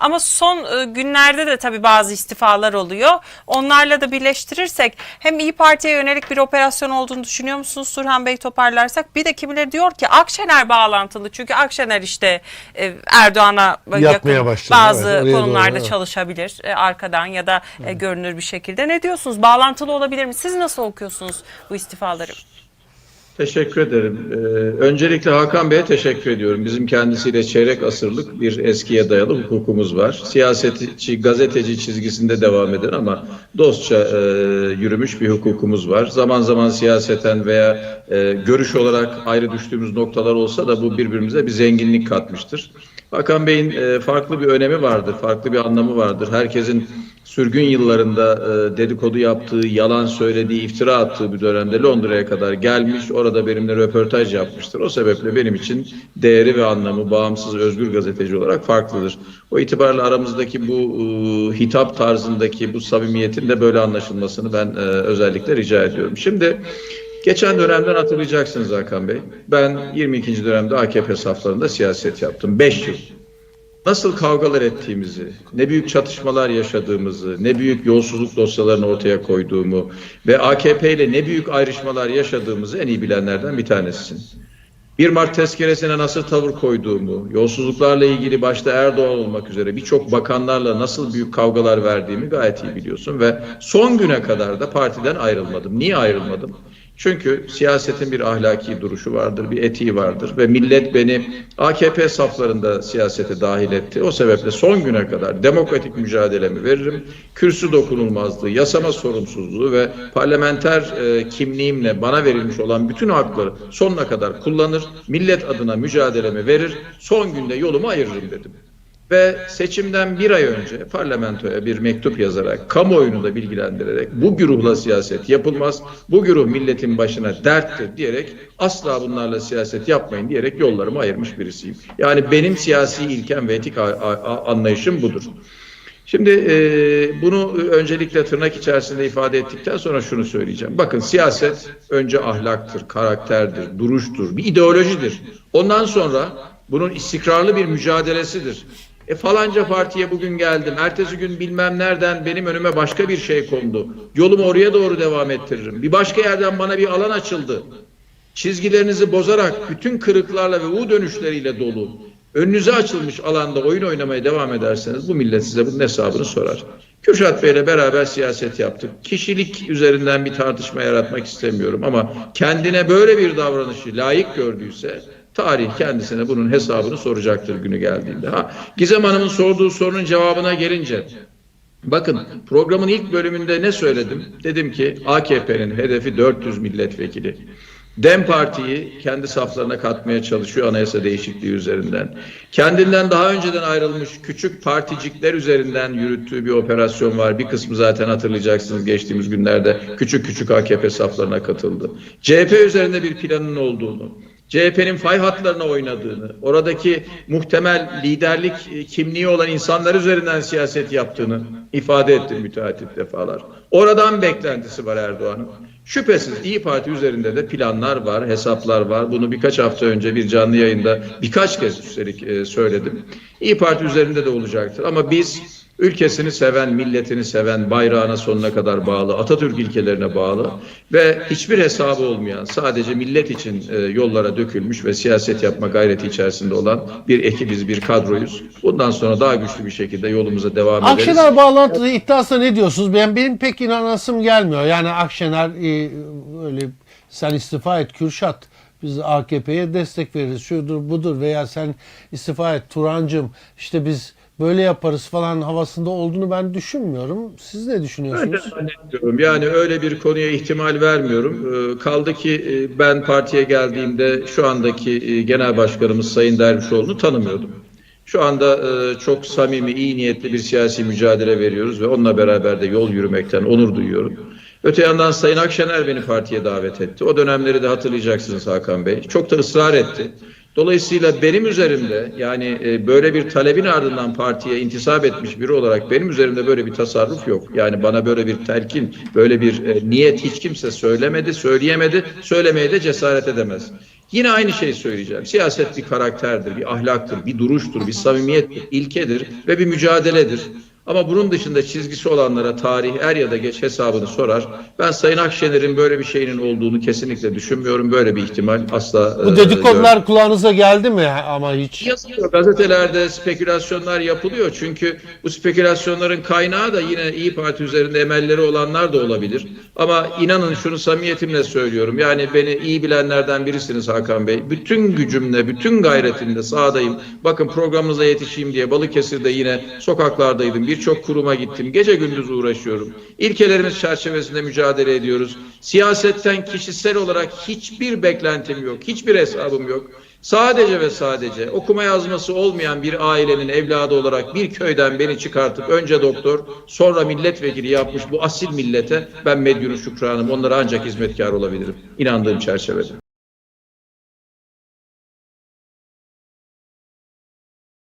Ama son e, günlerde de tabii bazı istifalar oluyor. Onlarla da birleştirirsek hem İyi Parti'ye yönelik bir operasyon olduğunu düşünüyor musunuz Turhan Bey toparlarsak? Bir de kimileri diyor ki Akşener bağlantılı. Çünkü Akşener işte e, Erdoğan'a yakın başladı, bazı evet, doğru, konularda evet. çalışabilir e, arkadan ya da e, görünür bir şekilde. Ne diyorsunuz? Bağlantılı olabilir mi? Siz nasıl okuyorsunuz bu istifaları? Teşekkür ederim. Ee, öncelikle Hakan Bey'e teşekkür ediyorum. Bizim kendisiyle çeyrek asırlık bir eskiye dayalı hukukumuz var. Siyasetçi, gazeteci çizgisinde devam eden ama dostça e, yürümüş bir hukukumuz var. Zaman zaman siyaseten veya e, görüş olarak ayrı düştüğümüz noktalar olsa da bu birbirimize bir zenginlik katmıştır. Hakan Bey'in e, farklı bir önemi vardır, farklı bir anlamı vardır. Herkesin sürgün yıllarında e, dedikodu yaptığı, yalan söylediği, iftira attığı bir dönemde Londra'ya kadar gelmiş. Orada benimle röportaj yapmıştır. O sebeple benim için değeri ve anlamı bağımsız, özgür gazeteci olarak farklıdır. O itibarla aramızdaki bu e, hitap tarzındaki bu samimiyetin de böyle anlaşılmasını ben e, özellikle rica ediyorum. Şimdi Geçen dönemden hatırlayacaksınız Hakan Bey. Ben 22. dönemde AKP saflarında siyaset yaptım. 5 yıl. Nasıl kavgalar ettiğimizi, ne büyük çatışmalar yaşadığımızı, ne büyük yolsuzluk dosyalarını ortaya koyduğumu ve AKP ile ne büyük ayrışmalar yaşadığımızı en iyi bilenlerden bir tanesisin. 1 Mart tezkeresine nasıl tavır koyduğumu, yolsuzluklarla ilgili başta Erdoğan olmak üzere birçok bakanlarla nasıl büyük kavgalar verdiğimi gayet iyi biliyorsun ve son güne kadar da partiden ayrılmadım. Niye ayrılmadım? Çünkü siyasetin bir ahlaki duruşu vardır, bir etiği vardır ve millet beni AKP saflarında siyasete dahil etti. O sebeple son güne kadar demokratik mücadelemi veririm. Kürsü dokunulmazlığı, yasama sorumsuzluğu ve parlamenter e, kimliğimle bana verilmiş olan bütün hakları sonuna kadar kullanır. Millet adına mücadelemi verir. Son günde yolumu ayırırım dedim ve seçimden bir ay önce parlamentoya bir mektup yazarak, kamuoyunu da bilgilendirerek bu güruhla siyaset yapılmaz, bu güruh milletin başına derttir diyerek asla bunlarla siyaset yapmayın diyerek yollarımı ayırmış birisiyim. Yani benim siyasi ilkem ve etik anlayışım budur. Şimdi e, bunu öncelikle tırnak içerisinde ifade ettikten sonra şunu söyleyeceğim. Bakın siyaset önce ahlaktır, karakterdir, duruştur, bir ideolojidir. Ondan sonra bunun istikrarlı bir mücadelesidir. E falanca partiye bugün geldim. Ertesi gün bilmem nereden benim önüme başka bir şey kondu. Yolumu oraya doğru devam ettiririm. Bir başka yerden bana bir alan açıldı. Çizgilerinizi bozarak bütün kırıklarla ve U dönüşleriyle dolu. Önünüze açılmış alanda oyun oynamaya devam ederseniz bu millet size bunun hesabını sorar. Kürşat Bey'le beraber siyaset yaptık. Kişilik üzerinden bir tartışma yaratmak istemiyorum ama kendine böyle bir davranışı layık gördüyse tarih kendisine bunun hesabını soracaktır günü geldiğinde. Ha, Gizem Hanım'ın sorduğu sorunun cevabına gelince Bakın programın ilk bölümünde ne söyledim? Dedim ki AKP'nin hedefi 400 milletvekili. Dem Parti'yi kendi saflarına katmaya çalışıyor anayasa değişikliği üzerinden. Kendinden daha önceden ayrılmış küçük particikler üzerinden yürüttüğü bir operasyon var. Bir kısmı zaten hatırlayacaksınız geçtiğimiz günlerde küçük küçük AKP saflarına katıldı. CHP üzerinde bir planın olduğunu, CHP'nin fay hatlarına oynadığını, oradaki muhtemel liderlik e, kimliği olan insanlar üzerinden siyaset yaptığını ifade etti müteahhit defalar. Oradan beklentisi var Erdoğan'ın. Şüphesiz İyi Parti üzerinde de planlar var, hesaplar var. Bunu birkaç hafta önce bir canlı yayında birkaç kez üstelik e, söyledim. İyi Parti üzerinde de olacaktır. Ama biz ülkesini seven, milletini seven, bayrağına sonuna kadar bağlı, Atatürk ilkelerine bağlı ve hiçbir hesabı olmayan, sadece millet için e, yollara dökülmüş ve siyaset yapma gayreti içerisinde olan bir ekibiz, bir kadroyuz. Bundan sonra daha güçlü bir şekilde yolumuza devam ederiz. Akşener bağlantılı iddiasına ne diyorsunuz? Ben benim pek inanasım gelmiyor. Yani Akşener e, öyle sen istifa et Kürşat biz AKP'ye destek veririz şudur budur veya sen istifa et Turancım işte biz böyle yaparız falan havasında olduğunu ben düşünmüyorum. Siz ne Ben düşünüyorsunuz? zannetmiyorum. Yani öyle bir konuya ihtimal vermiyorum. Ee, Kaldı ki e, ben partiye geldiğimde şu andaki e, genel başkanımız Sayın Dervişoğlu'nu tanımıyordum. Şu anda e, çok samimi, iyi niyetli bir siyasi mücadele veriyoruz ve onunla beraber de yol yürümekten onur duyuyorum. Öte yandan Sayın Akşener beni partiye davet etti. O dönemleri de hatırlayacaksınız Hakan Bey. Çok da ısrar etti. Dolayısıyla benim üzerimde yani e, böyle bir talebin ardından partiye intisap etmiş biri olarak benim üzerimde böyle bir tasarruf yok. Yani bana böyle bir telkin, böyle bir e, niyet hiç kimse söylemedi, söyleyemedi, söylemeye de cesaret edemez. Yine aynı şeyi söyleyeceğim. Siyaset bir karakterdir, bir ahlaktır, bir duruştur, bir samimiyettir, ilkedir ve bir mücadeledir. Ama bunun dışında çizgisi olanlara tarih er ya da geç hesabını sorar. Ben Sayın Akşener'in böyle bir şeyinin olduğunu kesinlikle düşünmüyorum. Böyle bir ihtimal asla Bu e, dedikodular kulağınıza geldi mi ama hiç? Yazılıyor. Gazetelerde spekülasyonlar yapılıyor. Çünkü bu spekülasyonların kaynağı da yine İyi Parti üzerinde emelleri olanlar da olabilir. Ama inanın şunu samimiyetimle söylüyorum. Yani beni iyi bilenlerden birisiniz Hakan Bey. Bütün gücümle, bütün gayretimle sahadayım. Bakın programınıza yetişeyim diye Balıkesir'de yine sokaklardaydım. Birçok kuruma gittim. Gece gündüz uğraşıyorum. İlkelerimiz çerçevesinde mücadele ediyoruz. Siyasetten kişisel olarak hiçbir beklentim yok. Hiçbir hesabım yok. Sadece ve sadece okuma yazması olmayan bir ailenin evladı olarak bir köyden beni çıkartıp önce doktor sonra milletvekili yapmış bu asil millete ben medyunu şükranım onlara ancak hizmetkar olabilirim. İnandığım çerçevede.